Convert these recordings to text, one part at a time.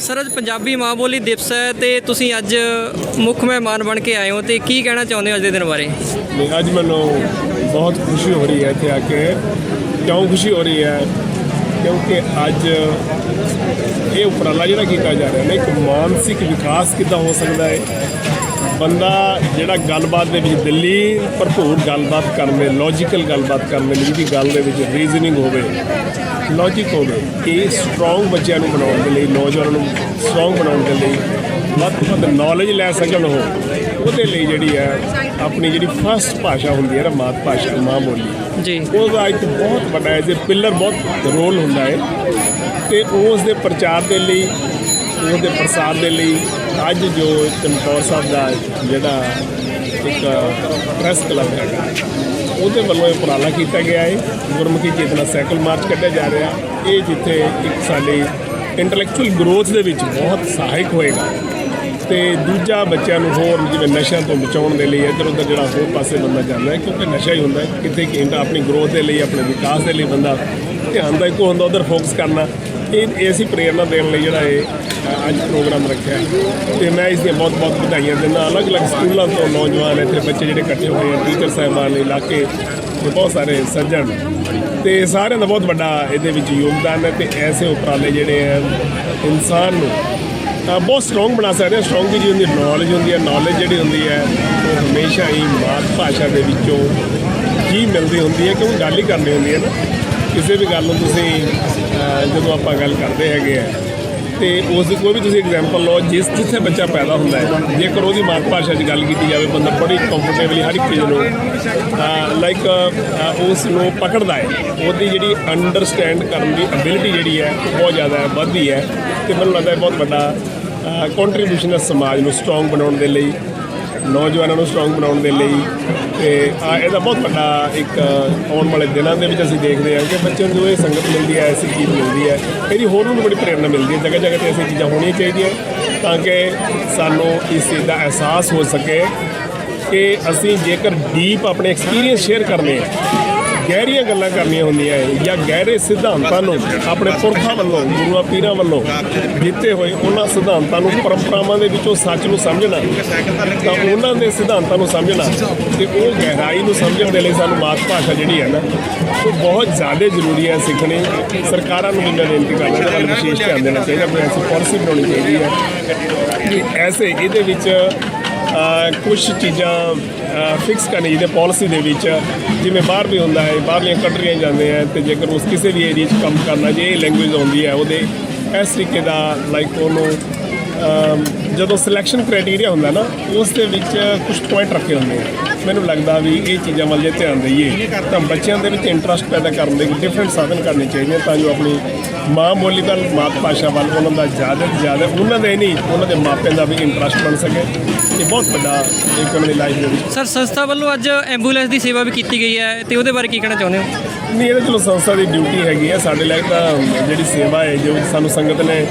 Sir, ਅੱਜ ਪੰਜਾਬੀ ਮਾਂ ਬੋਲੀ ਦਿਵਸ ਹੈ ਤੇ ਤੁਸੀਂ ਅੱਜ ਮੁੱਖ ਮਹਿਮਾਨ ਬਣ ਕੇ ਆਏ ਹੋ ਤੇ ਕੀ ਕਹਿਣਾ ਚਾਹੁੰਦੇ ਹੋ ਅੱਜ ਦੇ ਦਿਨ ਬਾਰੇ? ਨਹੀਂ, ਅੱਜ ਮੈਨੂੰ ਬਹੁਤ ਖੁਸ਼ੀ ਹੋ ਰਹੀ ਹੈ ਇੱਥੇ ਆ ਕੇ। ਕਿਉਂ ਖੁਸ਼ੀ ਹੋ ਰਹੀ ਹੈ? ਕਿਉਂਕਿ ਅੱਜ ਇਹ ਉਪਰਾਲਾ ਜਿਹੜਾ ਕੀਤਾ ਜਾ ਰਿਹਾ ਨਾ, ਇੱਕ ਮਾਨਸਿਕ ਵਿਕਾਸ ਕਿੱਦਾਂ ਹੋ ਸਕਦਾ ਹੈ? ਬੰਦਾ ਜਿਹੜਾ ਗੱਲਬਾਤ ਦੇ ਵਿੱਚ ਦਿੱਲੀ ਭਰਪੂਰ ਗੱਲਬਾਤ ਕਰਨ ਦੇ ਲੌਜੀਕਲ ਗੱਲਬਾਤ ਕਰਨ ਦੇ ਲਈ ਜਿਹਦੀ ਗੱਲ ਦੇ ਵਿੱਚ ਰੀਜ਼ਨਿੰਗ ਹੋਵੇ ਲੌਜੀਕ ਹੋਵੇ ਇਹ ਸਟਰੋਂਗ ਬੱਚਿਆਂ ਨੂੰ ਬਣਾਉਣ ਦੇ ਲਈ ਨੌਜਵਾਨਾਂ ਨੂੰ ਸਟਰੋਂਗ ਬਣਾਉਣ ਦੇ ਲਈ ਵੱਧ ਤੋਂ ਵੱਧ ਨੌਲੇਜ ਲੈ ਸਕਣ ਉਹ। ਉਹਦੇ ਲਈ ਜਿਹੜੀ ਹੈ ਆਪਣੀ ਜਿਹੜੀ ਫਸਟ ਭਾਸ਼ਾ ਹੁੰਦੀ ਹੈ ਨਾ ਮਾਤ ਭਾਸ਼ਾ ਮਾਂ ਬੋਲੀ। ਜੀ। ਉਹਦਾ ਇੱਕ ਬਹੁਤ ਵੱਡਾ ਐਜ਼ ਅ ਪਿਲਰ ਬਹੁਤ ਰੋਲ ਹੁੰਦਾ ਹੈ। ਤੇ ਉਸ ਦੇ ਪ੍ਰਚਾਰ ਦੇ ਲਈ ਉਸ ਦੇ ਪ੍ਰਸਾਰ ਦੇ ਲਈ ਅੱਜ ਜੋ ਚਮਕੌਰ ਸਾਹਿਬ ਦਾ ਜਿਹੜਾ ਇੱਕ ਪ੍ਰੈਸ ਕਲੱਬ ਹੈਗਾ ਉਹਦੇ ਵੱਲੋਂ ਇਹ ਉਪਰਾਲਾ ਕੀਤਾ ਗਿਆ ਹੈ। ਗੁਰਮੁਖੀ ਚੇਤਨਾ ਸਾਈਕਲ ਮਾਰਚ ਕੱਢਿਆ ਜਾ ਰਿਹਾ। ਇਹ ਜਿੱਥੇ ਇੱਕ ਸਾਡੀ ਇੰਟੈਲੈਕਚੁਅਲ ਗਰੋਥ ਦੇ ਵਿੱਚ ਬਹੁਤ ਸਹਾਇਕ ਹੋਏਗਾ। ਤੇ ਦੂਜਾ ਬੱਚਿਆਂ ਨੂੰ ਹੋਰ ਜਿਵੇਂ ਨਸ਼ਿਆਂ ਤੋਂ ਬਚਾਉਣ ਦੇ ਲਈ ਇੱਧਰ ਉੱਧਰ ਜਿਹੜਾ ਹੋਰ ਪਾਸੇ ਬੰਦਾ ਜਾਂਦਾ ਹੈ, ਕਿਉਂਕਿ ਨਸ਼ਾ ਹੀ ਹੁੰਦਾ ਹੈ। ਕਿਤੇ ਕਿ ਆਪਣੀ ਗਰੋਥ ਦੇ ਲਈ, ਆਪਣੇ ਵਿਕਾਸ ਦੇ ਲਈ ਬੰਦਾ ਧਿਆਨ ਦਾ ਇੱਕੋ ਹੁੰਦਾ, ਉਧਰ ਫੋਕਸ ਕਰਨਾ। ਇਹ ਇਹ ਅਸੀਂ ਪ੍ਰੇਰਨਾ ਦੇਣ ਲਈ ਜਿਹੜਾ ਇਹ ਅੱਜ ਪ੍ਰੋਗਰਾਮ ਰੱਖਿਆ ਹੈ। ਤੇ ਮੈਂ ਇਸ ਦੀਆਂ ਬਹੁਤ ਬਹੁਤ ਵਧਾਈਆਂ ਦਿੰਦਾ ਅਲੱਗ-ਅਲੱਗ ਸਕੂਲਾਂ ਤੋਂ ਨੌਜਵਾਨ ਇੱਥੇ ਬੱਚੇ ਜਿਹੜੇ ਇਕੱਠੇ ਹੋਏ ਆ, ਟੀਚਰ ਸਾਹਿਬਾਨ ਇਲਾਕੇ ਦੇ ਬਹੁਤ ਸਾਰੇ ਸੱਜਣ। ਤੇ ਸਾਰਿਆਂ ਦਾ ਬਹੁਤ ਵੱਡਾ ਇਹਦੇ ਵਿੱਚ ਯੋਗਦਾਨ ਹੈ ਤੇ ਐਸੇ ਉਪਰਾਲੇ ਜਿਹੜੇ ਆ, ਇਨਸਾਨ ਨੂੰ ਬਹੁਤ ਸਟਰੋਂਗ ਬਣਾ ਸਕਦੇ ਆ। ਸਟਰੋਂਗ ਦੀ ਜਿਹੀ ਹੁੰਦੀ ਨੌਲੇਜ ਹੁੰਦੀ ਹੈ ਨੌਲੇਜ ਜਿਹੜੀ ਹੁੰਦੀ ਹੈ, ਉਹ ਹਮੇਸ਼ਾ ਹੀ ਮਾਤ ਭਾਸ਼ਾ ਦੇ ਵਿੱਚੋਂ ਹੀ ਮਿਲਦੀ ਹੁੰਦੀ ਹੈ। ਕਿਉਂਕਿ ਗੱਲ ਹੀ ਕਰਨੀ ਹੁੰਦੀ ਹੈ ਨਾ। ਕਿਸੇ ਵੀ ਗੱਲ ਨੂੰ ਤੁਸੀਂ ਜਦੋਂ ਆਪਾਂ ਗੱਲ ਕਰਦੇ ਹੈਗੇ ਆ, ਤੇ ਉਸ ਦੀ ਕੋਈ ਵੀ ਤੁਸੀਂ ਐਗਜ਼ਾਮਪਲ ਲਓ, ਜਿਸ ਜਿੱਥੇ ਬੱਚਾ ਪੈਦਾ ਹੁੰਦਾ ਹੈ, ਜੇਕਰ ਉਹਦੀ ਮਾਤ ਭਾਸ਼ਾ 'ਚ ਗੱਲ ਕੀਤੀ ਜਾਵੇ, ਬੰਦਾ ਬੜੀ ਕੰਫਰਟੇਬਲੀ ਹਰ ਇੱਕ ਚੀਜ਼ ਨੂੰ ਲਾਈਕ ਉਸ ਨੂੰ ਪਕੜਦਾ ਹੈ। ਉਹਦੀ ਜਿਹੜੀ ਅੰਡਰਸਟੈਂਡ ਕਰਨ ਦੀ ਅਬਿਲਿਟੀ ਜਿਹੜੀ ਹੈ ਉਹ ਬਹੁਤ ਜ਼ਿਆਦਾ ਹੈ ਵੱਧਦੀ ਹੈ ਤੇ ਮੈਨੂੰ ਲੱਗਦਾ ਬਹੁਤ ਵੱਡਾ ਕੰਟਰੀਬਿਊਸ਼ਨ ਹੈ ਸਮਾਜ ਨੂੰ ਸਟਰੋਂਗ ਬਣਾਉਣ ਦੇ ਲਈ। ਨੌਜਵਾਨਾਂ ਨੂੰ ਸਟਰੋਂਗ ਬਣਾਉਣ ਦੇ ਲਈ ਤੇ ਆ ਇਹਦਾ ਬਹੁਤ ਵੱਡਾ ਇੱਕ ਆਉਣ ਵਾਲੇ ਦਿਨਾਂ ਦੇ ਵਿੱਚ ਅਸੀਂ ਦੇਖਦੇ ਹਾਂ ਕਿ ਬੱਚਿਆਂ ਨੂੰ ਇਹ ਸੰਗਤ ਮਿਲਦੀ ਹੈ, ਐਸੀ ਚੀਜ਼ ਮਿਲਦੀ ਹੈ, ਇਹਦੀ ਹੋਰ ਨੂੰ ਬੜੀ ਪ੍ਰੇਰਨਾ ਮਿਲਦੀ ਹੈ। ਜਗ੍ਹਾ ਜਗ੍ਹਾ ਤੇ ਐਸੀ ਚੀਜ਼ਾਂ ਹੋਣੀਆਂ ਚਾਹੀਦੀਆਂ ਤਾਂ ਕਿ ਸਾਨੂੰ ਇਸ ਚੀਜ਼ ਦਾ ਅਹਿਸਾਸ ਹੋ ਸਕੇ ਕਿ ਅਸੀਂ ਜੇਕਰ ਡੀਪ ਆਪਣੇ ਐਕਸਪੀਰੀਅੰਸ ਸ਼ੇਅਰ ਕਰਨੇ ਆ ਗਹਿਰੀਆਂ ਗੱਲਾਂ ਕਰਨੀਆਂ ਹੁੰਦੀਆਂ ਹੈ ਜਾਂ ਗਹਿਰੇ ਸਿਧਾਂਤਾਂ ਨੂੰ ਆਪਣੇ ਪੁਰਖਾਂ ਵੱਲੋਂ, ਗੁਰੂਆਂ ਪੀਰਾਂ ਵੱਲੋਂ ਦਿੱਤੇ ਹੋਏ ਉਹਨਾਂ ਸਿਧਾਂਤਾਂ ਨੂੰ, ਪਰੰਪਰਾਵਾਂ ਦੇ ਵਿੱਚੋਂ ਸੱਚ ਨੂੰ ਸਮਝਣਾ, ਤਾਂ ਉਹਨਾਂ ਦੇ ਸਿਧਾਂਤਾਂ ਨੂੰ ਸਮਝਣਾ ਤੇ ਉਹ ਗਹਿਰਾਈ ਨੂੰ ਸਮਝਣ ਦੇ ਲਈ ਸਾਨੂੰ ਮਾਤ ਭਾਸ਼ਾ ਜਿਹੜੀ ਹੈ ਨਾ, ਉਹ ਬਹੁਤ ਜ਼ਿਆਦਾ ਜ਼ਰੂਰੀ ਹੈ ਸਿੱਖਣੀ। ਸਰਕਾਰਾਂ ਨੂੰ ਵੀ ਮੈਂ ਬੇਨਤੀ ਕਰਦਾ ਇਹਦੇ ਵੱਲ ਵਿਸ਼ੇਸ਼ ਧਿਆਨ ਦੇਣਾ ਚਾਹੀਦਾ ਕੋਈ ਐਸੀ ਪਾਲਿਸੀ ਬਣਾਉਣੀ ਚਾਹੀਦੀ ਹੈ ਕਿ ਐਸੇ ਇਹਦੇ ਵਿੱਚ ਕੁਝ ਚੀਜ਼ਾਂ ਫਿਕਸ ਕਰਨੀ ਚਾਹੀਦੀਆਂ ਪਾਲਿਸੀ ਦੇ ਵਿੱਚ ਜਿਵੇਂ ਬਾਹਰ ਵੀ ਹੁੰਦਾ ਹੈ, ਬਾਹਰਲੀਆਂ ਕੰਟਰੀਆਂ ਜਾਂਦੇ ਆ ਤੇ ਜੇਕਰ ਉਸ ਕਿਸੇ ਵੀ ਏਰੀਆ 'ਚ ਕੰਮ ਕਰਨਾ, ਜੇ ਇਹ ਲੈਂਗੁਏਜ ਆਉਂਦੀ ਹੈ, ਉਹਦੇ ਇਸ ਤਰੀਕੇ ਦਾ ਲਾਈਕ ਉਹਨੂੰ ਜਦੋਂ ਸਿਲੈਕਸ਼ਨ ਕ੍ਰਾਈਟੇਰੀਆ ਹੁੰਦਾ ਨਾ ਉਸ ਦੇ ਵਿੱਚ ਕੁਝ ਪੁਆਇੰਟ ਰੱਖੇ ਹੁੰਦੇ ਆ। ਮੈਨੂੰ ਲੱਗਦਾ ਵੀ ਇਹ ਚੀਜ਼ਾਂ ਵੱਲ ਜੇ ਧਿਆਨ ਦਈਏ ਤਾਂ ਬੱਚਿਆਂ ਦੇ ਵਿੱਚ ਇੰਟਰਸਟ ਪੈਦਾ ਕਰਨ ਦੇ ਡਿਫਰੈਂਟ ਸਾਧਨ ਕਰਨੇ ਚਾਹੀਦੇ ਤਾਂ ਜੋ ਆਪਣੀ ਮਾਂ ਬੋਲੀ ਵੱਲ ਮਾਤ ਭਾਸ਼ਾ ਵੱਲ ਉਹਨਾਂ ਦਾ ਜ਼ਿਆਦਾ ਤੋਂ ਜ਼ਿਆਦਾ ਉਹਨਾਂ ਦੇ ਨਹੀਂ ਉਹਨਾਂ ਦੇ ਮਾਪਿਆਂ ਦਾ ਵੀ ਇੰਟਰਸਟ ਬਣ ਸਕੇ। ਇਹ ਬਹੁਤ ਵੱਡਾ ਇੱਕ ਉਹਨਾਂ ਦੀ ਲਾਈਫ ਦੇ ਵਿੱਚ। ਸਰ ਸੰਸਥਾ ਵੱਲੋਂ ਅੱਜ ਐਂਬੂਲੈਂਸ ਦੀ ਸੇਵਾ ਵੀ ਕੀਤੀ ਗਈ ਹੈ ਤੇ ਉਹਦੇ ਬਾਰੇ ਕੀ ਕਹਿਣਾ ਚਾਹੁੰਦੇ ਹੋ? ਨਹੀਂ ਇਹ ਚਲੋ ਸੰਸਥਾ ਦੀ ਡਿਊਟੀ ਹੈਗੀ ਹੈ ਸਾਡੇ ਲਈ ਤਾਂ ਜਿਹੜੀ ਸੇਵਾ ਹੈ ਜੋ ਸਾਨੂੰ ਸੰਗਤ ਨੇ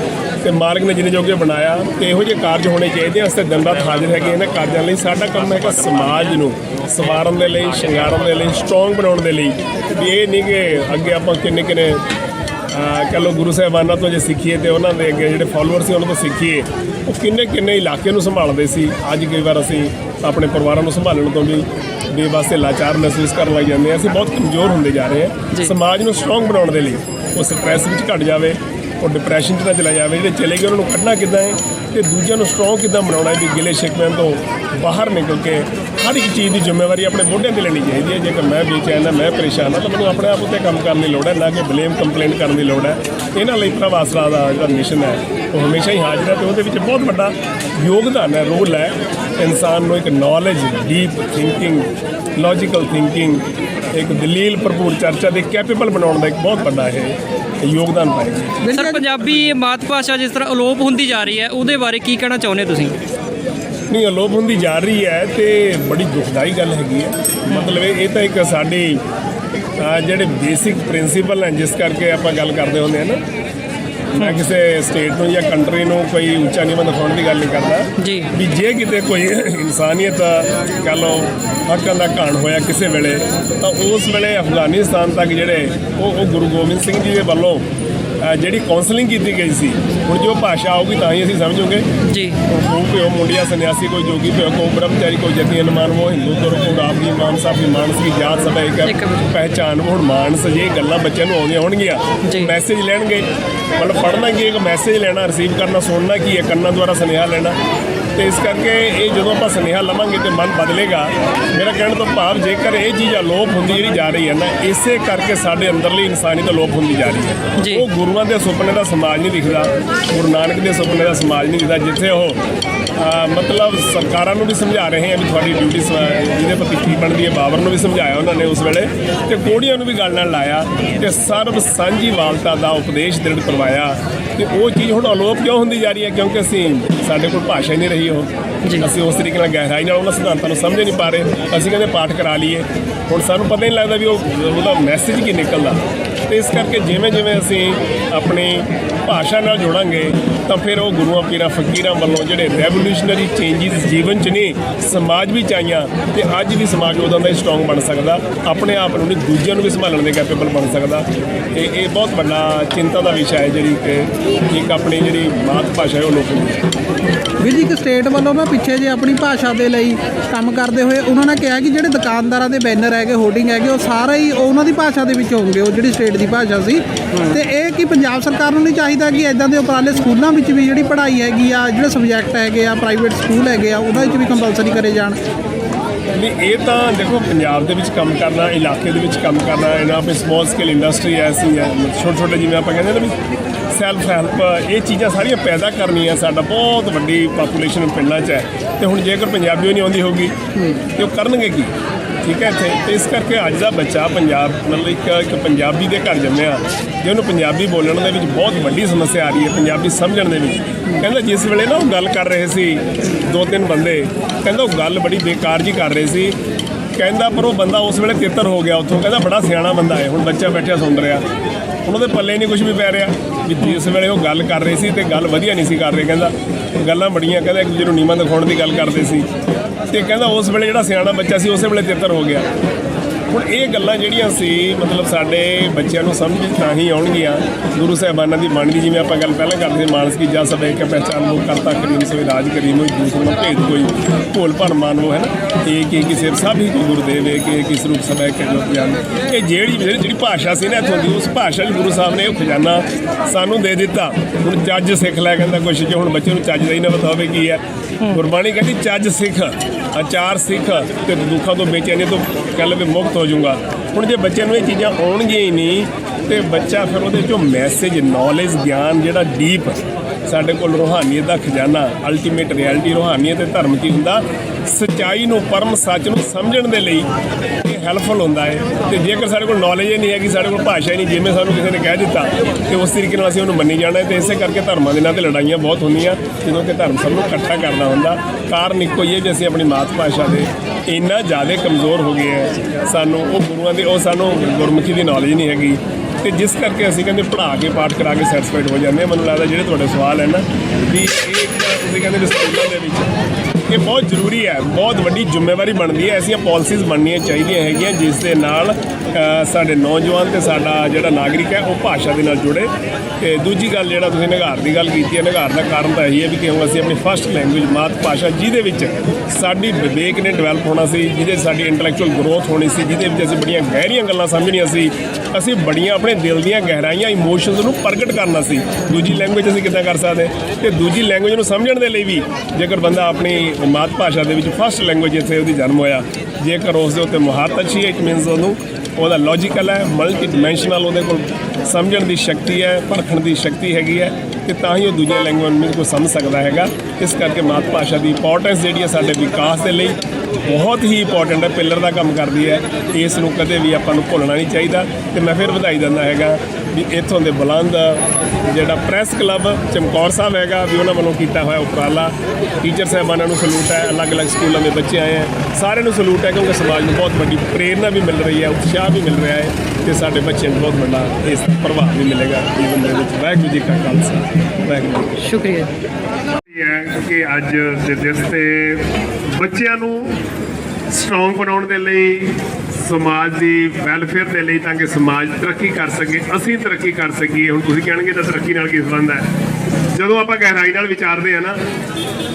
ਤੇ ਮਾਰਗ ਨੇ ਜਿਹਨੇ ਜੋਗੇ ਬਣਾਇਆ ਤੇ ਇਹੋ ਜਿਹੇ ਕਾਰਜ ਹੋਣੇ ਚਾਹੀਦੇ ਆ ਅਸੀਂ ਦਿਨ ਰਾਤ ਹਾਜ਼ਰ ਹੈਗੇ ਇਹਨਾਂ ਕਾਰਜਾਂ ਲਈ। ਸਾਡਾ ਕੰਮ ਹੈਗਾ ਸਮਾਜ ਨੂੰ ਸਵਾਰਨ ਦੇ ਲਈ ਸ਼ਿੰਗਾਰਨ ਦੇ ਲਈ ਸਟਰੋਂਗ ਬਣਾਉਣ ਦੇ ਲਈ। ਵੀ ਇਹ ਨਹੀਂ ਕਿ ਅੱਗੇ ਆਪਾਂ ਕਿੰਨੇ ਕਿੰਨੇ ਕਹ ਗੁਰੂ ਸਾਹਿਬਾਨਾਂ ਤੋਂ ਜੇ ਸਿੱਖੀਏ ਤੇ ਉਹਨਾਂ ਦੇ ਅੱਗੇ ਜਿਹੜੇ ਫਾਲੋਅਰ ਸੀ ਉਹਨਾਂ ਤੋਂ ਸਿੱਖੀਏ ਉਹ ਕਿੰਨੇ ਕਿੰਨੇ ਇਲਾਕੇ ਨੂੰ ਸੰਭਾਲਦੇ ਸੀ। ਅੱਜ ਕਈ ਵਾਰ ਅਸੀਂ ਆਪਣੇ ਪਰਿਵਾਰਾਂ ਨੂੰ ਸੰਭਾਲਣ ਤੋਂ ਵੀ ਬੇਵਾਸੇ ਲਾਚਾਰ ਮਹਿਸੂਸ ਕਰਨ ਲੱਗ ਜਾਂਦੇ ਹਾਂ। ਅਸੀਂ ਬਹੁਤ ਕਮਜ਼ੋਰ ਹੁੰਦੇ ਜਾ ਰਹੇ ਹਾਂ। ਸਮਾਜ ਨੂੰ ਸਟਰੋਂਗ ਬਣਾਉਣ ਦੇ ਲਈ ਉਹ ਸਟ੍ਰੈਸ ਵਿੱਚ ਘਟ ਜਾਵੇ ਉਹ ਡਿਪਰੈਸ਼ਨ 'ਚ ਨਾ ਚਲਾ ਜਾਵੇ ਜਿਹੜੇ ਚਲੇ ਗਏ ਉਹਨਾਂ ਨੂੰ ਕੱਢਣਾ ਕਿੱਦਾਂ ਹੈ? ਤੇ ਦੂਜਿਆਂ ਨੂੰ ਸਟਰੋਂਗ ਕਿੱਦਾਂ ਬਣਾਉਣਾ ਵੀ ਗਿਲੇ ਸ਼ਿਕਵਿਆਂ ਤੋਂ ਬਾਹਰ ਨਿਕਲ ਕੇ ਹਰ ਇੱਕ ਚੀਜ਼ ਦੀ ਜ਼ਿੰਮੇਵਾਰੀ ਆਪਣੇ ਮੋਢਿਆਂ ਤੇ ਲੈਣੀ ਚਾਹੀਦੀ ਹੈ। ਜੇਕਰ ਮੈਂ ਬੇਚੈਨ ਹਾਂ, ਮੈਂ ਪਰੇਸ਼ਾਨ ਹਾਂ, ਤਾਂ ਮੈਨੂੰ ਆਪਣੇ ਆਪ ਉੱਤੇ ਕੰਮ ਕਰਨ ਦੀ ਲੋੜ ਹੈ, ਨਾ ਕਿ ਬਲੇਮ ਕੰਪਲੇਂਟ ਕਰਨ ਦੀ ਲੋੜ ਹੈ। ਇਹਨਾਂ ਲਈ ਪ੍ਰਵਾਸਰਾ ਦਾ ਜਿਹੜਾ ਮਿਸ਼ਨ ਹੈ, ਉਹ ਹਮੇਸ਼ਾ ਹੀ ਹਾਜ਼ਰ ਹੈ ਤੇ ਉਹਦੇ ਵਿੱਚ ਬਹੁਤ ਵੱਡਾ ਯੋਗਦਾਨ ਹੈ ਰੋਲ ਹੈ ਇਨਸਾਨ ਨੂੰ ਇੱਕ knowledge deep thinking logical thinking ਇੱਕ ਦਲੀਲ ਭਰਪੂਰ ਚਰਚਾ ਦੇ ਕੈਪੇਬਲ ਬਣਾਉਣ ਦਾ ਇੱਕ ਬਹੁਤ ਵੱਡਾ ਇਹ ਯੋਗਦਾਨ ਪਾਏਗਾ ਸਰ, ਪੰਜਾਬੀ ਮਾਤ ਭਾਸ਼ਾ ਜਿਸ ਤਰ੍ਹਾਂ ਅਲੋਪ ਹੁੰਦੀ ਜਾ ਰਹੀ ਹੈ, ਉਹਦੇ ਬਾਰੇ ਕੀ ਕਹਿਣਾ ਚਾਹੁੰਦੇ ਤੁਸੀਂ? ਨਹੀਂ ਅਲੋਪ ਹੁੰਦੀ ਜਾ ਰਹੀ ਹੈ ਤੇ ਬੜੀ ਦੁਖਦਾਈ ਗੱਲ ਹੈਗੀ ਹੈ। ਮਤਲਬ ਇਹ ਤਾਂ ਇੱਕ ਸਾਡੀ ਜਿਹੜੇ ਬੇਸਿਕ ਪ੍ਰਿੰਸੀਪਲ ਹੈ ਜਿਸ ਕਰਕੇ ਆਪਾਂ ਗੱਲ ਕਰਦੇ ਹੁੰਦੇ ਆ ਨਾ। ਮੈਂ ਕਿਸੇ ਸਟੇਟ ਨੂੰ ਜਾਂ ਕੰਟਰੀ ਨੂੰ ਕੋਈ ਉੱਚਾ ਨੀਵਾਂ ਦਿਖਾਉਣ ਦੀ ਗੱਲ ਨਹੀਂ ਕਰਦਾ। ਜੀ। ਵੀ ਜੇ ਕਿਤੇ ਕੋਈ ਇਨਸਾਨੀਅਤ ਕਹ ਲਓ ਹੱਕਾਂ ਦਾ ਘਾਣ ਹੋਇਆ ਕਿਸੇ ਵੇਲੇ ਤਾਂ ਉਸ ਵੇਲੇ ਅਫਗਾਨਿਸਤਾਨ ਤੱਕ ਜਿਹੜੇ ਉਹ ਉਹ ਗੁਰੂ ਗੋਬਿੰਦ ਸਿੰਘ ਜੀ ਦੇ ਵੱਲੋਂ ਜਿਹੜੀ ਕਾਉਂਸਲਿੰਗ ਕੀਤੀ ਗਈ ਸੀ ਹੁਣ ਜੋ ਭਾਸ਼ਾ ਆਊਗੀ ਤਾਂ ਹੀ ਅਸੀਂ ਸਮਝੋਗੇ। ਜੀ। ਉਹ ਪਿਓ ਮੁੰਡਿਆ ਸੰਨਿਆਸੀ ਕੋਈ ਜੋਗੀ ਪਿਓ ਕੋ ਬ੍ਰਹਮਚਾਰੀ ਕੋਈ ਜਤੀ ਅਨਮਾਨ ਉਹ ਹਿੰਦੂ ਤੁਰ ਕੋ ਰਾਵੀ ਮਾਨਸਾ ਵੀ ਮਾਨਸ ਕੀ ਜਾਤ ਸਭਾ ਇੱਕ ਪਹਿਚਾਨ ਹੁਣ ਮਾਨਸ ਜੇ ਗੱਲਾਂ ਬੱਚਿਆਂ ਨੂੰ ਆਉਂਦੀਆਂ ਹੋਣਗੀਆਂ। ਮੈਸੇਜ ਲੈਣਗੇ। ਮਤਲਬ ਪੜ੍ਹਨਾ ਕੀ ਇੱਕ ਮੈਸੇਜ ਲੈਣਾ ਰਿਸੀਵ ਕਰਨਾ ਸੁਣਨਾ ਕੀ ਹੈ ਕੰਨਾਂ ਦੁਆਰਾ ਸੁਨੇਹਾ ਲੈਣਾ। ਤੇ ਇਸ ਕਰਕੇ ਇਹ ਜਦੋਂ ਆਪਾਂ ਸੁਨੇਹਾ ਲਵਾਂਗੇ ਤੇ ਮਨ ਬਦਲੇਗਾ ਮੇਰਾ ਕਹਿਣ ਤੋਂ ਭਾਵ ਜੇਕਰ ਇਹ ਚੀਜ਼ ਅਲੋਪ ਹੁੰਦੀ ਜਿਹੜੀ ਜਾ ਰਹੀ ਹੈ ਨਾ ਇਸੇ ਕਰਕੇ ਸਾਡੇ ਅੰਦਰਲੀ ਇਨਸਾਨੀਅਤ ਅਲੋਪ ਹੁੰਦੀ ਜਾ ਰਹੀ। ਹੈ। ਉਹ ਗੁਰੂਆਂ ਦੇ ਸੁਪਨੇ ਦਾ ਸਮਾਜ ਨਹੀਂ ਦਿਖਦਾ ਗੁਰੂ ਨਾਨਕ ਦੇ ਸੁਪਨੇ ਦਾ ਸਮਾਜ ਨਹੀਂ ਦਿਖਦਾ ਜਿੱਥੇ ਉਹ ਮਤਲਬ ਸਰਕਾਰਾਂ ਨੂੰ ਵੀ ਸਮਝਾ ਰਹੇ ਆ ਵੀ ਤੁਹਾਡੀ ਡਿਊਟੀ ਜਿਹਦੇ ਪ੍ਰਤੀ ਕੀ ਬਣਦੀ ਹੈ ਬਾਬਰ ਨੂੰ ਵੀ ਸਮਝਾਇਆ ਉਹਨਾਂ ਨੇ ਉਸ ਵੇਲੇ ਤੇ ਕੋੜੀਆਂ ਨੂੰ ਵੀ ਗੱਲ ਨਾਲ ਲਾਇਆ ਤੇ ਸਰਬ ਸਾਂਝੀ ਵਾਲਤਾ ਦਾ ਉਪਦੇਸ਼ ਦ੍ਰਿੜ ਕਰਵਾਇਆ ਤੇ ਉਹ ਚੀਜ਼ ਹੁਣ ਅਲੋਪ ਕਿਉਂ ਹੁੰਦੀ ਜਾ ਰਹੀ ਹੈ? ਕਿਉਂਕਿ ਅਸੀਂ ਸਾਡੇ ਕੋਲ ਭਾਸ਼ਾ ਹੀ ਨਹੀਂ ਰਹੀ ਉਹ। ਅਸੀਂ ਉਸ ਤਰੀਕੇ ਨਾਲ ਗਹਿਰਾਈ ਨਾਲ ਉਹਨਾਂ ਸਿਧਾਂਤਾਂ ਨੂੰ ਸਮਝ ਨਹੀਂ ਪਾ ਰਹੇ। ਅਸੀਂ ਕਹਿੰਦੇ ਪਾਠ ਕਰਾ ਲਈਏ। ਹੁਣ ਸਾਨੂੰ ਪਤਾ ਹੀ ਨਹੀਂ ਲੱਗਦਾ ਵੀ ਉਹ ਉਹਦਾ ਮੈਸੇਜ ਕੀ ਨਿਕਲਦਾ। ਤੇ ਇਸ ਕਰਕੇ ਜਿਵੇਂ ਜਿਵੇਂ ਅਸੀਂ ਆਪਣੀ ਭਾਸ਼ਾ ਨਾਲ ਜੁੜਾਂਗੇ, ਤਾਂ ਫਿਰ ਉਹ ਗੁਰੂਆਂ, ਪੀਰਾਂ, ਫਕੀਰਾਂ ਵੱਲੋਂ ਜਿਹੜੇ ਰੈਵੋਲੂਸ਼ਨਰੀ ਚੇਂਜਸ ਜੀਵਨ 'ਚ ਨਹੀਂ ਸਮਾਜ ਵਿੱਚ ਆਈਆਂ, ਤੇ ਅੱਜ ਵੀ ਸਮਾਜ ਉਦੋਂ ਦਾ ਹੀ ਸਟਰੋਂਗ ਬਣ ਸਕਦਾ। ਆਪਣੇ ਆਪ ਨੂੰ ਨਹੀਂ, ਦੂਜਿਆਂ ਨੂੰ ਵੀ ਸੰਭਾਲਣ ਦੇ ਕੈਪੇਬਲ ਬਣ ਸਕਦਾ। ਇਹ ਇਹ ਬਹੁਤ ਵੱਡਾ ਚਿੰਤਾ ਦਾ ਵਿਸ਼ਾ ਹੈ ਜਿਹੜੀ ਕਿ ਇੱਕ ਆਪਣੀ ਜਿਹੜੀ ਮਾਤ ਭਾਸ਼ਾ ਹੈ, ਉਹ ਲੋਕ ਵੀ ਜੀ ਇੱਕ ਸਟੇਟ ਵੱਲੋਂ ਨਾ ਪਿੱਛੇ ਜੇ ਆਪਣੀ ਭਾਸ਼ਾ ਦੇ ਲਈ ਕੰਮ ਕਰਦੇ ਹੋਏ ਉਹਨਾਂ ਨੇ ਕਿਹਾ ਕਿ ਜਿਹੜੇ ਦੁਕਾਨਦਾਰਾਂ ਦੇ ਬੈਨਰ ਹੈਗੇ ਹੋਰਡਿੰਗ ਹੈਗੇ, ਉਹ ਸਾਰੇ ਹੀ ਉਹਨਾਂ ਦੀ ਭਾਸ਼ਾ ਦੇ ਵਿੱਚ ਹੋਣਗੇ, ਉਹ ਜਿਹੜੀ ਸਟੇਟ ਦੀ ਭਾਸ਼ਾ ਸੀ। ਤੇ ਇਹ ਕਿ ਪੰਜਾਬ ਸਰਕਾਰ ਨੂੰ ਨਹੀਂ ਚਾਹੀਦਾ ਕਿ ਇਦਾਂ ਦੇ ਉਪਰਾਲੇ ਸਕੂਲਾਂ ਵਿੱਚ ਵੀ ਜਿਹੜੀ ਪੜ੍ਹਾਈ ਹੈਗੀ ਆ, ਜਿਹੜੇ ਸਬਜੈਕਟ ਹੈਗੇ ਆ ਪ੍ਰਾਈਵੇਟ ਸਕੂਲ ਹੈਗੇ ਆ ਉਹਨਾਂ ਵਿੱਚ ਵੀ ਕੰਪਲਸਰੀ ਕਰੇ ਜਾਣ। ਨਹੀਂ, ਇਹ ਤਾਂ ਦੇਖੋ, ਪੰਜਾਬ ਦੇ ਵਿੱਚ ਕੰਮ ਕਰਨਾ, ਇਲਾਕੇ ਦੇ ਵਿੱਚ ਕੰਮ ਕਰਨਾ ਇਹਨਾਂ ਆਪੇ ਸਮਾਲ ਸਕੇਲ ਇੰਡਸਟਰੀ ਐਸੀ ਹੈ ਛੋਟੇ ਛੋਟੇ ਜਿਵੇਂ ਆਪਾਂ ਕਹਿੰਦੇ ਨਾ ਵੀ ਸੈਲਫ ਹੈਲਪ ਇਹ ਚੀਜ਼ਾਂ ਸਾਰੀਆਂ ਪੈਦਾ ਕਰਨੀਆਂ ਸਾਡਾ ਬਹੁਤ ਵੱਡੀ ਪਾਪੂਲੇਸ਼ਨ ਪਿੰਡਾਂ 'ਚ ਹੈ। ਤੇ ਹੁਣ ਜੇਕਰ ਪੰਜਾਬੀ ਓ ਨਹੀਂ ਆਉਂਦੀ ਹੋਗੀ ਤੇ ਉਹ ਕਰਨਗੇ ਕੀ? ਠੀਕ ਹੈ ਇੱਥੇ। ਤੇ ਇਸ ਕਰਕੇ ਅੱਜ ਦਾ ਬੱਚਾ ਪੰਜਾਬ, ਮਤਲਬ ਇੱਕ ਇੱਕ ਪੰਜਾਬੀ ਦੇ ਘਰ ਜੰਮਿਆ, ਜੇ ਉਹਨੂੰ ਪੰਜਾਬੀ ਬੋਲਣ ਦੇ ਵਿੱਚ ਬਹੁਤ ਵੱਡੀ ਸਮੱਸਿਆ ਆ ਰਹੀ ਹੈ, ਪੰਜਾਬੀ ਸਮਝਣ ਦੇ ਵਿੱਚ। ਕਹਿੰਦਾ ਜਿਸ ਵੇਲੇ ਨਾ ਉਹ ਗੱਲ ਕਰ ਰਹੇ ਸੀ ਦੋ ਤਿੰਨ ਬੰਦੇ, ਕਹਿੰਦਾ ਉਹ ਗੱਲ ਬੜੀ ਬੇਕਾਰ ਜੀ ਕਰ ਰਹੇ ਸੀ। ਕਹਿੰਦਾ ਪਰ ਉਹ ਬੰਦਾ ਉਸ ਵੇਲੇ ਤਿੱਤਰ ਹੋ ਗਿਆ ਉੱਥੋਂ। ਕਹਿੰਦਾ ਬੜਾ ਸਿਆਣਾ ਬੰਦਾ ਹੈ। ਹੁਣ ਬੱਚਾ ਬੈਠਿਆ ਸੁਣ ਰਿਹਾ। ਹੁਣ ਉਹਦੇ ਪੱਲੇ ਨਹੀਂ ਕੁਝ ਵੀ ਪੈ ਰਿਹਾ। ਵੀ ਜਿਸ ਵੇਲੇ ਉਹ ਗੱਲ ਕਰ ਰਹੇ ਸੀ ਤੇ ਗੱਲ ਵਧੀਆ ਨਹੀਂ ਸੀ ਕਰ ਰਹੇ, ਕਹਿੰਦਾ ਗੱਲਾਂ ਬੜੀਆਂ, ਕਹਿੰਦਾ ਇੱਕ ਦੂਜੇ ਨੂੰ ਨੀਵਾਂ ਦਿਖਾਉਣ ਦੀ ਗੱਲ ਕਰਦੇ ਸੀ। ਤੇ ਕਹਿੰਦਾ ਉਸ ਵੇਲੇ ਜਿਹੜਾ ਸਿਆਣਾ ਬੱਚਾ ਸੀ, ਉਸੇ ਵੇਲੇ ਤਿੱਤਰ ਹੋ ਗਿਆ। ਹੁਣ ਇਹ ਗੱਲਾਂ ਜਿਹੜੀਆਂ ਸੀ, ਮਤਲਬ ਸਾਡੇ ਬੱਚਿਆਂ ਨੂੰ ਸਮਝ ਵਿੱਚ ਤਾਂ ਹੀ ਆਉਣਗੀਆਂ। ਗੁਰੂ ਸਾਹਿਬਾਨਾਂ ਦੀ ਬਾਣੀ ਦੀ, ਜਿਵੇਂ ਆਪਾਂ ਗੱਲ ਪਹਿਲਾਂ ਕਰਦੇ ਸੀ, ਮਾਨਸ ਕੀ ਜਾ ਸਭ ਇੱਕ ਪਹਿਚਾਨ ਲੋਕ ਕਰਤਾ, ਕਰੀਮ ਸੋਈ ਰਾਜ ਕਰੀਮ ਹੋਈ, ਦੂਸਰੇ ਨੂੰ ਭੇਦ ਕੋਈ, ਭੋਲ ਭਰ ਮਾਨੋ ਹੈ ਨਾ ਏਕ ਏਕ ਹੀ ਸਿਰ ਸਭ ਹੀ ਕੋਈ ਗੁਰਦੇਵ ਏਕ ਏਕ ਹੀ ਸਰੂਪ ਸਭ ਇੱਕ ਜੋ ਗਿਆਨ ਇਹ ਜਿਹੜੀ ਜਿਹੜੀ ਭਾਸ਼ਾ ਸੀ ਨਾ ਇੱਥੋਂ ਦੀ, ਉਸ ਭਾਸ਼ਾ 'ਚ ਗੁਰੂ ਸਾਹਿਬ ਨੇ ਉਹ ਖਜ਼ਾਨਾ ਸਾਨੂੰ ਦੇ ਦਿੱਤਾ। ਹੁਣ ਚੱਜ ਸਿੱਖ ਲੈ ਕਹਿੰਦਾ ਕੁਛ, ਜੇ ਹੁਣ ਬੱਚੇ ਨੂੰ ਚੱਜ ਦਾ ਹੀ ਨਾ ਪਤਾ ਹੋਵੇ ਕੀ ਹੈ ਗੁਰਬਾਣੀ ਕਹਿੰਦੀ, ਚੱਜ ਸਿੱਖ, ਅਚਾਰ ਸਿੱਖ ਤੇ ਦੁੱਖਾਂ ਤੋਂ ਬੇਚੈਨੀ ਤੋਂ ਕੱਲ ਵੀ ਮੁਕਤ ਹੋ ਜਾਊਗਾ। ਹੁਣ ਜੇ ਬੱਚਿਆਂ ਨੂੰ ਇਹ ਚੀਜ਼ਾਂ ਆਉਣਗੀਆਂ ਹੀ ਨਹੀਂ, ਤੇ ਬੱਚਾ ਫਿਰ ਉਹਦੇ ਚੋਂ ਮੈਸੇਜ ਨੌਲੇਜ ਗਿਆਨ ਜਿਹੜਾ ਡੀਪ ਸਾਡੇ ਕੋਲ ਰੋਹਾਨੀਅਤ ਦਾ ਖਜ਼ਾਨਾ ਅਲਟੀਮੇਟ ਰਿਐਲਿਟੀ ਰੋਹਾਨੀਅਤ ਤੇ ਧਰਮ ਕੀ ਹੁੰਦਾ? ਸਚਾਈ ਨੂੰ ਪਰਮ ਸੱਚ ਨੂੰ ਸਮਝਣ ਦੇ ਲਈ ਇਹ ਹੈਲਪਫੁਲ ਹੁੰਦਾ ਹੈ। ਤੇ ਜੇਕਰ ਸਾਡੇ ਕੋਲ ਨੌਲੇਜ ਹੀ ਨਹੀਂ ਹੈਗੀ, ਸਾਡੇ ਕੋਲ ਭਾਸ਼ਾ ਹੀ ਨਹੀਂ, ਜਿਵੇਂ ਸਾਨੂੰ ਕਿਸੇ ਨੇ ਕਹਿ ਦਿੱਤਾ, ਤੇ ਉਸ ਤਰੀਕੇ ਨਾਲ ਅਸੀਂ ਉਹਨੂੰ ਮੰਨੀ ਜਾਣਾ ਹੈ, ਤੇ ਇਸੇ ਕਰਕੇ ਧਰਮਾਂ ਦੇ ਨਾਂ ਤੇ ਲੜਾਈਆਂ ਬਹੁਤ ਹੁੰਦੀਆਂ ਜਦੋਂ ਕਿ ਧਰਮ ਸਭ ਨੂੰ ਇਕੱਠਾ ਕਰਦਾ ਹੁੰਦਾ। ਕਾਰਨ ਇੱਕੋ ਹੀ ਹੈ ਵੀ ਅਸੀਂ ਆਪਣੀ ਮਾਤ ਭਾਸ਼ਾ ਦੇ ਇੰਨਾ ਜ਼ਿਆਦਾ ਕਮਜ਼ੋਰ ਹੋ ਗਏ ਹੈ। ਸਾਨੂੰ ਉਹ ਗੁਰੂਆਂ ਦੇ, ਉਹ ਸਾਨੂੰ ਗੁਰਮੁਖੀ ਦੀ ਨੌਲੇਜ ਨਹੀਂ ਹੈਗੀ। ਤੇ ਜਿਸ ਕਰਕੇ ਅਸੀਂ ਕਹਿੰਦੇ ਪੜ੍ਹਾ ਕੇ ਪਾਠ ਕਰਾ ਕੇ ਸੈਟੀਸਫਾਈਡ ਹੋ ਜਾਂਦੇ ਹਾਂ। ਮੈਨੂੰ ਲੱਗਦਾ ਜਿਹੜੇ ਤੁਹਾਡੇ ਸਵਾਲ ਹੈ ਨਾ, ਵੀ ਇਹ ਤੁਸੀਂ ਕਹਿੰਦੇ ਵੀ ਸਕੂਲਾਂ ਦੇ ਵਿੱਚ, ਇਹ ਬਹੁਤ ਜ਼ਰੂਰੀ ਹੈ, ਬਹੁਤ ਵੱਡੀ ਜ਼ਿੰਮੇਵਾਰੀ ਬਣਦੀ ਹੈ। ਐਸੀਆਂ ਪਾਲਿਸੀਜ਼ ਬਣਨੀਆਂ ਚਾਹੀਦੀਆਂ ਹੈਗੀਆਂ, ਜਿਸ ਦੇ ਨਾਲ ਸਾਡੇ ਨੌਜਵਾਨ ਤੇ ਸਾਡਾ ਜਿਹੜਾ ਨਾਗਰਿਕ ਹੈ, ਉਹ ਭਾਸ਼ਾ ਦੇ ਨਾਲ ਜੁੜੇ। ਤੇ ਦੂਜੀ ਗੱਲ ਜਿਹੜਾ ਤੁਸੀਂ ਨਿਗਾਰ ਦੀ ਗੱਲ ਕੀਤੀ ਹੈ ਨਿਗਾਰ ਦਾ ਕਾਰਨ ਤਾਂ ਇਹੀ ਹੈ ਵੀ ਕਿਉਂ ਅਸੀਂ ਆਪਣੀ ਫਸਟ ਲੈਂਗੁਏਜ ਮਾਤ ਭਾਸ਼ਾ ਜਿਹਦੇ ਵਿੱਚ ਸਾਡੀ ਵਿਵੇਕ ਨੇ ਡਿਵੈਲਪ ਹੋਣਾ ਸੀ, ਜਿਹਦੇ 'ਚ ਸਾਡੀ ਇੰਟੈਲੈਕਚੁਅਲ ਗਰੋਥ ਹੋਣੀ ਸੀ, ਜਿਹਦੇ ਵਿੱਚ ਅਸੀਂ ਬੜੀਆਂ ਗਹਿਰੀਆਂ ਗੱਲਾਂ ਸਮਝਣੀਆਂ ਸੀ, ਅਸੀਂ ਬੜੀਆਂ ਆਪਣੇ ਦਿਲ ਦੀਆਂ ਗਹਿਰਾਈਆਂ ਇਮੋਸ਼ਨਸ ਨੂੰ ਪ੍ਰਗਟ ਕਰਨਾ ਸੀ। ਦੂਜੀ ਲੈਂਗੁਏਜ ਅਸੀਂ ਕਿੱਦਾਂ ਕਰ ਸਕਦੇ? ਤੇ ਦੂਜੀ ਲੈਂਗੁਏਜ ਨੂੰ ਸਮਝਣ ਦੇ ਲਈ ਵੀ ਜੇਕਰ ਬੰਦਾ ਆਪਣੀ ਮਾਤ ਭਾਸ਼ਾ ਦੇ ਵਿੱਚ ਫਸਟ ਲੈਂਗੁਏਜ ਇੱਥੇ ਉਹਦੀ ਜਨਮ ਹੋਇਆ, ਜੇਕਰ ਉਸ ਦੇ ਉੱਤੇ ਮੁਹਾਰਤ ਅੱਛੀ ਹੈ ਇਟ ਮੀਨਸ ਉਹਨੂੰ ਉਹਦਾ ਲੌਜੀਕਲ ਹੈ ਮਲਟੀ ਡਿਮੈਂਸ਼ਨਲ ਉਹਦੇ ਕੋਲ ਸਮਝਣ ਦੀ ਸ਼ਕਤੀ ਹੈ, ਪਰਖਣ ਦੀ ਸ਼ਕਤੀ ਹੈਗੀ ਹੈ ਤੇ ਤਾਂ ਹੀ ਉਹ ਦੂਜੀਆਂ ਲੈਂਗੁਏਜ ਨੂੰ ਕੋਈ ਸਮਝ ਸਕਦਾ ਹੈਗਾ। ਇਸ ਕਰਕੇ ਮਾਤ ਭਾਸ਼ਾ ਦੀ ਇੰਪੋਰਟੈਂਸ ਜਿਹੜੀ ਹੈ ਸਾਡੇ ਵਿਕਾਸ ਦੇ ਲਈ ਬਹੁਤ ਹੀ ਇੰਪੋਰਟੈਂਟ ਹੈ ਪਿੱਲਰ ਦਾ ਕੰਮ ਕਰਦੀ ਹੈ। ਇਸ ਨੂੰ ਕਦੇ ਵੀ ਆਪਾਂ ਨੂੰ ਭੁੱਲਣਾ ਨਹੀਂ ਚਾਹੀਦਾ। ਤੇ ਮੈਂ ਫਿਰ ਵਧਾਈ ਦਿੰਦਾ ਹੈਗਾ ਵੀ ਇੱਥੋਂ ਦੇ ਬੁਲੰਦ ਜਿਹੜਾ ਪ੍ਰੈਸ ਕਲੱਬ ਚਮਕੌਰ ਸਾਹਿਬ ਹੈਗਾ, ਵੀ ਉਹਨਾਂ ਵੱਲੋਂ ਕੀਤਾ ਹੋਇਆ ਉਪਰਾਲਾ। ਟੀਚਰ ਸਾਹਿਬਾਨਾਂ ਨੂੰ ਸਲੂਟ ਹੈ, ਅਲੱਗ-ਅਲੱਗ ਸਕੂਲਾਂ ਦੇ ਬੱਚੇ ਆਏ ਹੈ। ਸਾਰਿਆਂ ਨੂੰ ਸਲੂਟ ਹੈ, ਕਿਉਂਕਿ ਸਮਾਜ ਨੂੰ ਬਹੁਤ ਵੱਡੀ ਪ੍ਰੇਰਨਾ ਵੀ ਮਿਲ ਰਹੀ ਹੈ, ਉਤਸ਼ਾਹ ਵੀ ਮਿਲ ਰਿਹਾ ਹੈ ਤੇ ਸਾਡੇ ਬੱਚਿਆਂ ਨੂੰ ਬਹੁਤ ਵੱਡਾ ਇਸ ਪ੍ਰਭਾਵ ਵੀ ਮਿਲੇਗਾ। ਜੀਵਨ ਦੇ ਵਿੱਚ ਵਾਹਿਗੁਰੂ ਜੀ ਕਾ ਖਾਲਸਾ, ਵਾਹਿਗੁਰੂ ਜੀ ਸ਼ੁਕਰੀਆ ਕਿ ਅੱਜ ਦੇ ਦਿਨ ਤੇ ਬੱਚਿਆਂ ਨੂੰ ਸਟਰੋਂਗ ਬਣਾਉਣ ਦੇ ਲਈ, ਸਮਾਜ ਦੀ ਵੈਲਫੇਅਰ ਦੇ ਲਈ ਤਾਂ ਕਿ ਸਮਾਜ ਤਰੱਕੀ ਕਰ ਸਕੇ, ਅਸੀਂ ਤਰੱਕੀ ਕਰ ਸਕੀਏ। ਹੁਣ ਤੁਸੀਂ ਕਹਿਣਗੇ ਤਾਂ ਤਰੱਕੀ ਨਾਲ ਕੀ ਸੰਬੰਧ ਹੈ? ਜਦੋਂ ਆਪਾਂ ਗਹਿਰਾਈ ਨਾਲ ਵਿਚਾਰਦੇ ਆ ਨਾ,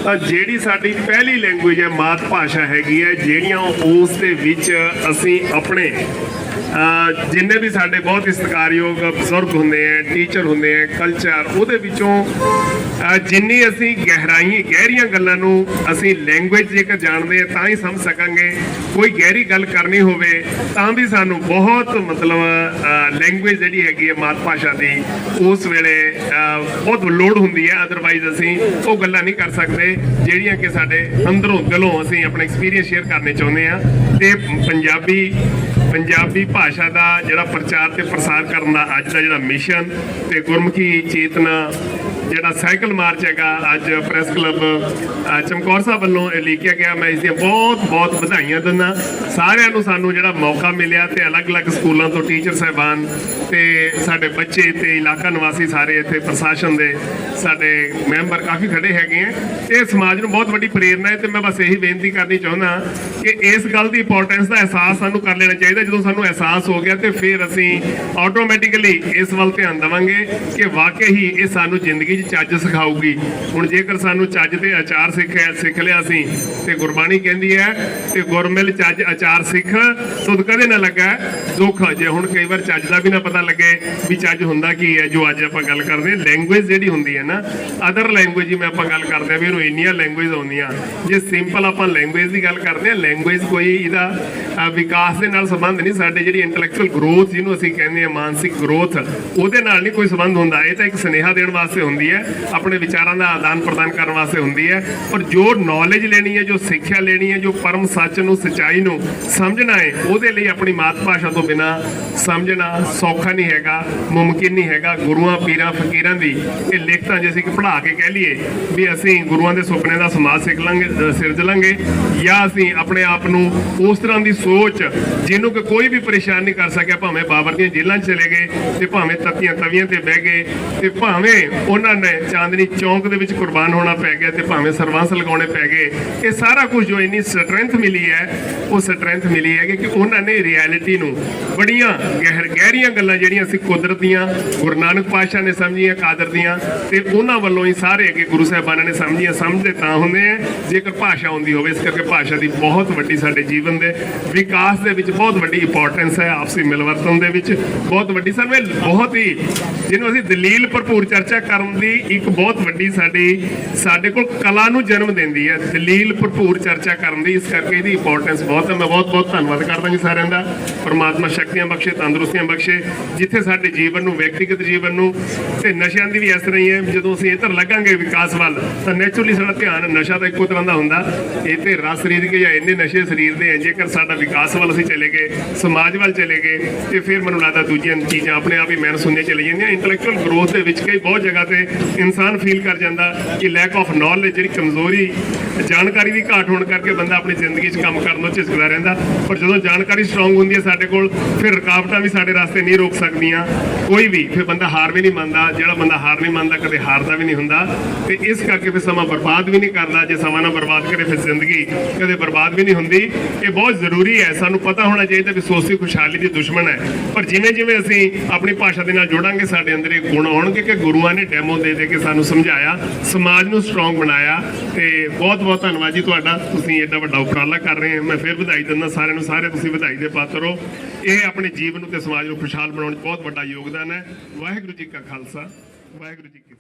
ਤਾਂ ਜਿਹੜੀ ਸਾਡੀ ਪਹਿਲੀ ਲੈਂਗੁਏਜ ਹੈ, ਮਾਤ ਭਾਸ਼ਾ ਹੈਗੀ ਹੈ, ਜਿਹੜੀਆਂ ਉਸ ਦੇ ਵਿੱਚ ਅਸੀਂ ਆਪਣੇ ਜਿੰਨੇ ਵੀ ਸਾਡੇ ਬਹੁਤ ਹੀ ਸਤਿਕਾਰਯੋਗ ਬਜ਼ੁਰਗ ਹੁੰਦੇ ਆ ਟੀਚਰ ਹੁੰਦੇ ਆ ਕਲਚਰ ਉਹਦੇ ਵਿੱਚੋਂ ਜਿੰਨੀ ਅਸੀਂ ਗਹਿਰਾਈ, ਗਹਿਰੀਆਂ ਗੱਲਾਂ ਨੂੰ ਅਸੀਂ ਲੈਂਗੁਏਜ ਜੇਕਰ ਜਾਣਦੇ ਆ, ਤਾਂ ਹੀ ਸਮਝ ਸਕਾਂਗੇ। ਕੋਈ ਗਹਿਰੀ ਗੱਲ ਕਰਨੀ ਹੋਵੇ, ਤਾਂ ਵੀ ਸਾਨੂੰ ਬਹੁਤ ਮਤਲਬ ਲੈਂਗੁਏਜ ਜਿਹੜੀ ਹੈਗੀ ਹੈ, ਮਾਤ ਭਾਸ਼ਾ ਦੀ, ਉਸ ਵੇਲੇ ਬਹੁਤ ਲੋੜ ਹੁੰਦੀ ਹੈ ਅਦਰਵਾਈਜ਼ ਅਸੀਂ ਉਹ ਗੱਲਾਂ ਨਹੀਂ ਕਰ ਸਕਦੇ ਜਿਹੜੀਆਂ ਕਿ ਸਾਡੇ ਅੰਦਰੋਂ ਦਿਲੋਂ ਅਸੀਂ ਆਪਣੇ ਐਕਸਪੀਰੀਅੰਸ ਸ਼ੇਅਰ ਕਰਨੇ ਚਾਹੁੰਦੇ ਆ ਤੇ ਪੰਜਾਬੀ ਪੰਜਾਬੀ ਭਾਸ਼ਾ ਦਾ ਜਿਹੜਾ ਪ੍ਰਚਾਰ ਤੇ ਪ੍ਰਸਾਰ ਕਰਨ ਦਾ ਅੱਜ ਦਾ ਜਿਹੜਾ ਮਿਸ਼ਨ ਤੇ ਗੁਰਮੁਖੀ ਚੇਤਨਾ ਜਿਹੜਾ ਸਾਈਕਲ ਮਾਰਚ ਹੈਗਾ, ਅੱਜ ਪ੍ਰੈਸ ਕਲੱਬ ਚਮਕੌਰ ਸਾਹਿਬ ਵੱਲੋਂ ਇਹ ਲਿਖਿਆ ਗਿਆ। ਮੈਂ ਇਸ ਦੀਆਂ ਬਹੁਤ ਬਹੁਤ ਵਧਾਈਆਂ ਦਿੰਦਾ। ਸਾਰਿਆਂ ਨੂੰ ਸਾਨੂੰ ਜਿਹੜਾ ਮੌਕਾ ਮਿਲਿਆ ਤੇ ਅਲੱਗ-ਅਲੱਗ ਸਕੂਲਾਂ ਤੋਂ ਟੀਚਰ ਸਾਹਿਬਾਨ ਤੇ ਸਾਡੇ ਬੱਚੇ ਤੇ ਇਲਾਕਾ ਨਿਵਾਸੀ ਸਾਰੇ ਇੱਥੇ ਪ੍ਰਸ਼ਾਸਨ ਦੇ ਸਾਡੇ ਮੈਂਬਰ ਕਾਫੀ ਖੜੇ ਹੈਗੇ ਆ। ਇਹ ਸਮਾਜ ਨੂੰ ਬਹੁਤ ਵੱਡੀ ਪ੍ਰੇਰਨਾ ਹੈ ਤੇ ਮੈਂ ਬਸ ਇਹੀ ਬੇਨਤੀ ਕਰਨੀ ਚਾਹੁੰਦਾ ਕਿ ਇਸ ਗੱਲ ਦੀ ਇੰਪੋਰਟੈਂਸ ਦਾ ਅਹਿਸਾਸ ਸਾਨੂੰ ਕਰ ਲੈਣਾ ਚਾਹੀਦਾ। ਜਦੋਂ ਸਾਨੂੰ ਅਹਿਸਾਸ ਹੋ ਗਿਆ ਤੇ ਫਿਰ ਅਸੀਂ ਆਟੋਮੈਟਿਕਲੀ ਇਸ ਵੱਲ ਧਿਆਨ ਦੇਵਾਂਗੇ ਕਿ ਵਾਕਈ ਹੀ ਇਹ ਸਾਨੂੰ ਜ਼ਿੰਦਗੀ 'ਚ ਚੱਜ ਸਿਖਾਊਗੀ। ਹੁਣ ਜੇਕਰ ਸਾਨੂੰ ਚੱਜ ਤੇ ਅਚਾਰ ਸਿੱਖਿਆ ਸਿੱਖ ਲਿਆ ਸੀ, ਤੇ ਗੁਰਬਾਣੀ ਕਹਿੰਦੀ ਹੈ, ਤੇ ਗੁਰਮਿਲ ਚੱਜ ਅਚਾਰ ਸਿੱਖ ਤੁਧ ਕਦੇ ਨਾ ਲੱਗਾ। ਦੁੱਖ ਜੇ ਹੁਣ ਕਈ ਵਾਰ ਚੱਜ ਦਾ ਵੀ ਨਾ ਪਤਾ ਲੱਗੇ ਵੀ ਚੱਜ ਹੁੰਦਾ ਕੀ ਹੈ, ਜੋ ਅੱਜ ਆਪਾਂ ਗੱਲ ਕਰਦੇ ਲੈਂਗੁਏਜ ਜਿਹੜੀ ਹੁੰਦੀ ਹੈ ਨਾ ਅਦਰ ਲੈਂਗੁਏਜ ਜਿਵੇਂ ਆਪਾਂ ਗੱਲ ਕਰਦੇ ਆ ਵੀ ਇਹਨੂੰ ਇੰਨੀਆਂ ਲੈਂਗੁਏਜ ਆਉਂਦੀਆਂ। ਜੇ ਸਿੰਪਲ ਆਪਾਂ ਲੈਂਗੁਏਜ ਦੀ ਗੱਲ ਕਰਦੇ ਆ ਲੈਂਗੁਏਜ ਕੋਈ ਇਹਦਾ ਵਿਕਾਸ ਦੇ ਨਾਲ ਸੰਬੰਧ ਨਹੀਂ, ਸਾਡੇ ਜਿਹੜੀ ਇੰਟੈਲੈਕਚੁਅਲ ਗਰੋਥ ਜਿਹਨੂੰ ਅਸੀਂ ਕਹਿੰਦੇ ਆ ਮਾਨਸਿਕ ਗਰੋਥ ਉਹਦੇ ਨਾਲ ਨਹੀਂ ਕੋਈ ਸੰਬੰਧ ਹੁੰਦਾ। ਇਹ ਤਾਂ ਇੱਕ ਸੁਨੇਹਾ ਦੇਣ ਵਾਸਤੇ ਹੁੰਦੀ ਹੈ, ਆਪਣੇ ਵਿਚਾਰਾਂ ਦਾ ਆਦਾਨ ਪ੍ਰਦਾਨ ਕਰਨ ਵਾਸਤੇ ਹੁੰਦੀ ਹੈ, ਪਰ ਜੋ ਨੌਲੇਜ ਲੈਣੀ ਹੈ, ਜੋ ਸਿੱਖਿਆ ਲੈਣੀ ਹੈ, ਜੋ ਪਰਮ ਸੱਚ ਨੂੰ, ਸਚਾਈ ਨੂੰ ਸਮਝਣਾ ਹੈ ਉਹਦੇ ਲਈ ਆਪਣੀ ਮਾਤ ਭਾਸ਼ਾ ਤੋਂ ਬਿਨਾ ਸਮਝਣਾ ਸੌਖਾ ਨਹੀਂ ਹੈਗਾ, ਮੁਮਕਿਨ ਨਹੀਂ ਹੈਗਾ। ਗੁਰੂਆਂ, ਪੀਰਾਂ, ਫਕੀਰਾਂ ਦੀ ਇਹ ਲਿਖਤਾਂ ਜੇ ਅਸੀਂ ਕਿ ਕੇ ਕਹਿ ਲਈਏ ਵੀ ਅਸੀਂ ਗੁਰੂਆਂ ਦੇ ਸੁਪਨੇ ਦਾ ਸਮਾਜ ਸਿੱਖ ਲਾਂਗੇ ਸਿਰਜ ਲਾਂਗੇ ਜਾਂ ਅਸੀਂ ਆਪਣੇ ਆਪ ਨੂੰ ਉਸ ਤਰ੍ਹਾਂ ਦੀ ਸੋਚ ਜਿਹਨੂੰ ਕਿ ਕੋਈ ਵੀ ਪਰੇਸ਼ਾਨ ਨਹੀਂ ਕਰ ਸਕਿਆ, ਭਾਵੇਂ ਬਾਬਰ ਦੀਆਂ ਜੇਲ੍ਹਾਂ 'ਚ ਚਲੇ ਗਏ ਤੇ ਭਾਵੇਂ ਤੱਤੀਆਂ ਤਵੀਆਂ ਤੇ ਬਹਿ ਗਏ ਤੇ ਭਾਵੇਂ ਉਹਨਾਂ ਨੇ ਚਾਂਦਨੀ ਚੌਂਕ ਦੇ ਵਿੱਚ ਕੁਰਬਾਨ ਹੋਣਾ ਪੈ ਗਿਆ ਤੇ ਭਾਵੇਂ ਸਰਵੰਸ ਲਗਾਉਣੇ ਪੈ ਗਏ, ਇਹ ਸਾਰਾ ਕੁਝ ਜੋ ਇੰਨੀ ਸਟਰੈਂਥ ਮਿਲੀ ਹੈ, ਉਹ ਸਟਰੈਂਥ ਮਿਲੀ ਹੈ ਕਿ ਉਹਨਾਂ ਨੇ ਰਿਐਲਿਟੀ ਨੂੰ ਬੜੀਆਂ ਗਹਿਰ ਗਹਿਰੀਆਂ ਗੱਲਾਂ ਜਿਹੜੀਆਂ ਅਸੀਂ ਕੁਦਰਤ ਦੀਆਂ, ਗੁਰੂ ਨਾਨਕ ਪਾਤਸ਼ਾਹ ਨੇ ਸਮਝੀਆਂ, ਕਾਦਰ ਦੀਆਂ, ਤੇ ਉਹਨਾਂ ਵੱਲੋਂ ਹੀ ਸਾਰੇ ਅੱਗੇ ਗੁਰੂ ਸਾਹਿਬਾਨਾਂ ਨੇ ਸਮਝੀਆਂ, ਸਮਝਦੇ ਤਾਂ ਹੁੰਦੇ ਆ, ਜੇਕਰ ਭਾਸ਼ਾ ਆਉਂਦੀ ਹੋਵੇ, ਇਸ ਕਰਕੇ ਭਾਸ਼ਾ ਦੀ ਬਹੁਤ ਵੱਡੀ ਸਾਡੇ ਜੀਵਨ ਦੇ ਵਿਕਾਸ ਦੇ ਵਿੱਚ ਬਹੁਤ ਵੱਡੀ ਇੰਪੋਰਟੈਂਸ ਹੈ, ਆਪਸੀ ਮਿਲਵਰਤਨ ਦੇ ਵਿੱਚ ਬਹੁਤ ਵੱਡੀ, ਸਾਨੂੰ ਇਹ ਬਹੁਤ ਹੀ, ਜਿਹਨੂੰ ਅਸੀਂ ਦਲੀਲ ਭਰਪੂਰ ਚਰਚਾ ਕਰਨ ਦੀ ਇੱਕ ਬਹੁਤ ਵੱਡੀ ਸਾਡੀ, ਸਾਡੇ ਕੋਲ ਕਲਾ ਨੂੰ ਜਨਮ ਦਿੰਦੀ ਹੈ, ਦਲੀਲ ਭਰਪੂਰ ਚਰਚਾ ਕਰਨ ਦੀ, ਇਸ ਕਰਕੇ ਇਹਦੀ ਇੰਪੋਰਟੈਂਸ ਬਹੁਤ ਹੈ। ਮੈਂ ਬਹੁਤ ਬਹੁਤ ਧੰਨਵਾਦ ਕਰਦਾ ਜੀ ਸਾਰਿਆਂ ਦਾ ਪਰਮਾਤਮਾ ਸ਼ਕਤੀਆਂ ਬਖਸ਼ੇ, ਤੰਦਰੁਸਤੀਆਂ ਬਖਸ਼ੇ। ਜਿੱਥੇ ਸਾਡੇ ਜੀਵਨ ਨੂੰ, ਵਿਅਕਤੀਗਤ ਜੀਵਨ ਨੂੰ ਤੇ ਨਸ਼ਿਆਂ ਦੀ ਵੀ ਇਸ ਤਰ੍ਹਾਂ ਹੀ ਹੈ, ਜਦੋਂ ਅਸੀਂ ਇੱਧਰ ਲੱਗਾਂਗੇ ਵਿਕਾਸ ਵੱਲ, ਤਾਂ ਨੇਚਰਲੀ ਸਾਡਾ ਧਿਆਨ ਨਸ਼ਾ ਤਾਂ ਇੱਕੋ ਤਰ੍ਹਾਂ ਦਾ ਹੁੰਦਾ। ਇਹ ਤੇ ਰਸ ਕੇ ਜਾਂ ਇੰਨੇ ਨਸ਼ੇ ਸਰੀਰ ਦੇ ਹੈ, ਜੇਕਰ ਸਾਡਾ ਵਿਕਾਸ ਵੱਲ ਅਸੀਂ ਚਲੇ ਗਏ, ਸਮਾਜ ਵੱਲ ਚਲੇ ਗਏ, ਤੇ ਫਿਰ ਮੈਨੂੰ ਲੱਗਦਾ ਦੂਜੀਆਂ ਚੀਜ਼ਾਂ ਆਪਣੇ ਆਪ ਹੀ ਮੈਨੂੰ ਸੁਣਨੇ ਚਲੀ ਜਾਂਦੀਆਂ। ਇੰਟੈਲੈਕਚੁਅਲ ਗਰੋਥ ਦੇ ਵਿੱਚ ਕਈ ਬਹੁਤ ਜਗ੍ਹਾ ਤੇ ਇਨਸਾਨ ਫੀਲ ਕਰ ਜਾਂਦਾ ਕਿ ਲੈਕ ਆਫ ਨੌਲੇਜ ਜਿਹੜੀ ਕਮਜ਼ੋਰੀ, ਜਾਣਕਾਰੀ ਦੀ ਘਾਟ ਹੋਣ ਕਰਕੇ ਬੰਦਾ ਆਪਣੀ ਜ਼ਿੰਦਗੀ 'ਚ ਕੰਮ ਕਰਨ ਨੂੰ ਝਿਜਕਦਾ ਰਹਿੰਦਾ। ਪਰ ਜਦੋਂ ਜਾਣਕਾਰੀ ਸਟਰੋਂਗ ਹੁੰਦੀ ਹੈ ਸਾਡੇ ਕੋਲ, ਫਿਰ ਰੁਕਾਵਟਾਂ ਵੀ ਸਾਡੇ ਰਸਤੇ ਨਹੀਂ ਰੋਕ ਸਕਦੀਆਂ। ਕੋਈ ਵੀ, ਫਿਰ ਬੰਦਾ ਹਾਰ ਵੀ ਨਹੀਂ ਮੰਨਦਾ, ਜਿਹੜਾ ਬੰਦਾ ਹਾਰ ਨਹੀਂ ਮੰਨਦਾ ਕਦੇ ਹਾਰਦਾ ਵੀ ਨਹੀਂ ਹੁੰਦਾ। ਤੇ ਇਸ ਕਰਕੇ ਫਿਰ ਸਮਾਂ ਬਰਬਾਦ ਵੀ ਨਹੀਂ ਕਰਦਾ ਜੇ ਸਮਾਂ ਨਾ ਬਰਬਾਦ ਕਰੇ ਫਿਰ ਜ਼ਿੰਦਗੀ ਕਦੇ ਬਰਬਾਦ ਵੀ ਨਹੀਂ ਹੁੰਦੀ। ਇਹ ਬਹੁਤ ਜ਼ਰੂਰੀ ਹੈ, ਸਾਨੂੰ ਪਤਾ ਹੋਣਾ ਚਾਹੀਦਾ ਵੀ ਸੋਸੀ ਖੁਸ਼ਹਾਲੀ ਦੀ ਦੁਸ਼ਮਣ ਹੈ। ਪਰ ਜਿਵੇਂ ਜਿਵੇਂ ਅਸੀਂ ਆਪਣੀ ਭਾਸ਼ਾ ਦੇ ਨਾਲ ਜੋੜਾਂਗੇ, ਸਾਡੇ ਅੰਦਰ ਇਹ ਗੁਣ ਆਉਣਗੇ ਕਿ ਗੁਰੂਆਂ ਨੇ ਡੈਮੋ ਦੇ ਦੇ ਕੇ ਸਾਨੂੰ ਸਮਝਾਇਆ, ਸਮਾਜ ਨੂੰ ਸਟਰੋਂਗ ਬਣਾਇਆ। ਤੇ ਬਹੁਤ ਬਹੁਤ ਧੰਨਵਾਦ ਜੀ ਤੁਹਾਡਾ। ਤੁਸੀਂ ਐਡਾ ਵੱਡਾ ਉਪਰਾਲਾ ਕਰ ਰਹੇ ਹੋ। ਮੈਂ ਫਿਰ ਵਧਾਈ ਦਿੰਦਾ ਸਾਰਿਆਂ ਨੂੰ ਸਾਰੇ ਤੁਸੀਂ ਵਧਾਈ ਦੇ ਪਾਤਰ ਹੋ। ਇਹ ਆਪਣੇ ਜੀਵਨ ਨੂੰ ਤੇ ਸਮਾਜ ਨੂੰ ਖੁਸ਼ਹਾਲ ਬਣਾਉਣ 'ਚ ਬਹੁਤ ਵੱਡਾ ਯੋਗਦਾਨ ਹੈ। ਵਾਹਿਗੁਰੂ ਜੀ ਕਾ ਖਾਲਸਾ। ਵਾਹਿਗੁਰੂ ਜੀ ਕੀ